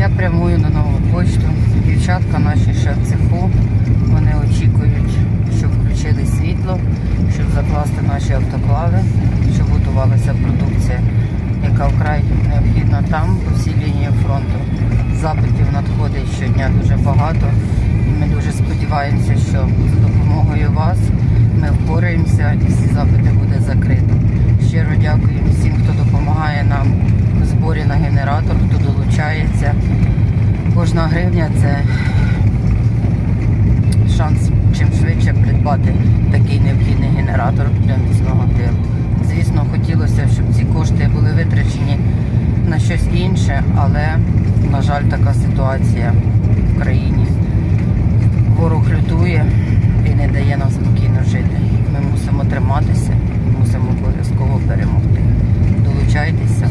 Я прямую на нову почту. Дівчатка наші ще в цеху. Вони очікують, щоб включили світло, щоб закласти наші автоклави, щоб готувалася продукція, яка вкрай необхідна там, по всій лінії фронту. Запитів надходить щодня дуже багато. І ми дуже сподіваємося, що за допомогою вас ми впораємося і всі запити буде закрито. Щиро дякую всім, хто допомагає нам у зборі на генератор, хто долучається. Кожна гривня це шанс чим швидше придбати такий необхідний генератор для міцного тилу. Звісно, хотілося, щоб ці кошти були витрачені на щось інше, але, на жаль, така ситуація в країні. Ворог лютує і не дає нам спокійно жити. Ми мусимо триматися мусимо обов'язково перемогти. Долучайтеся.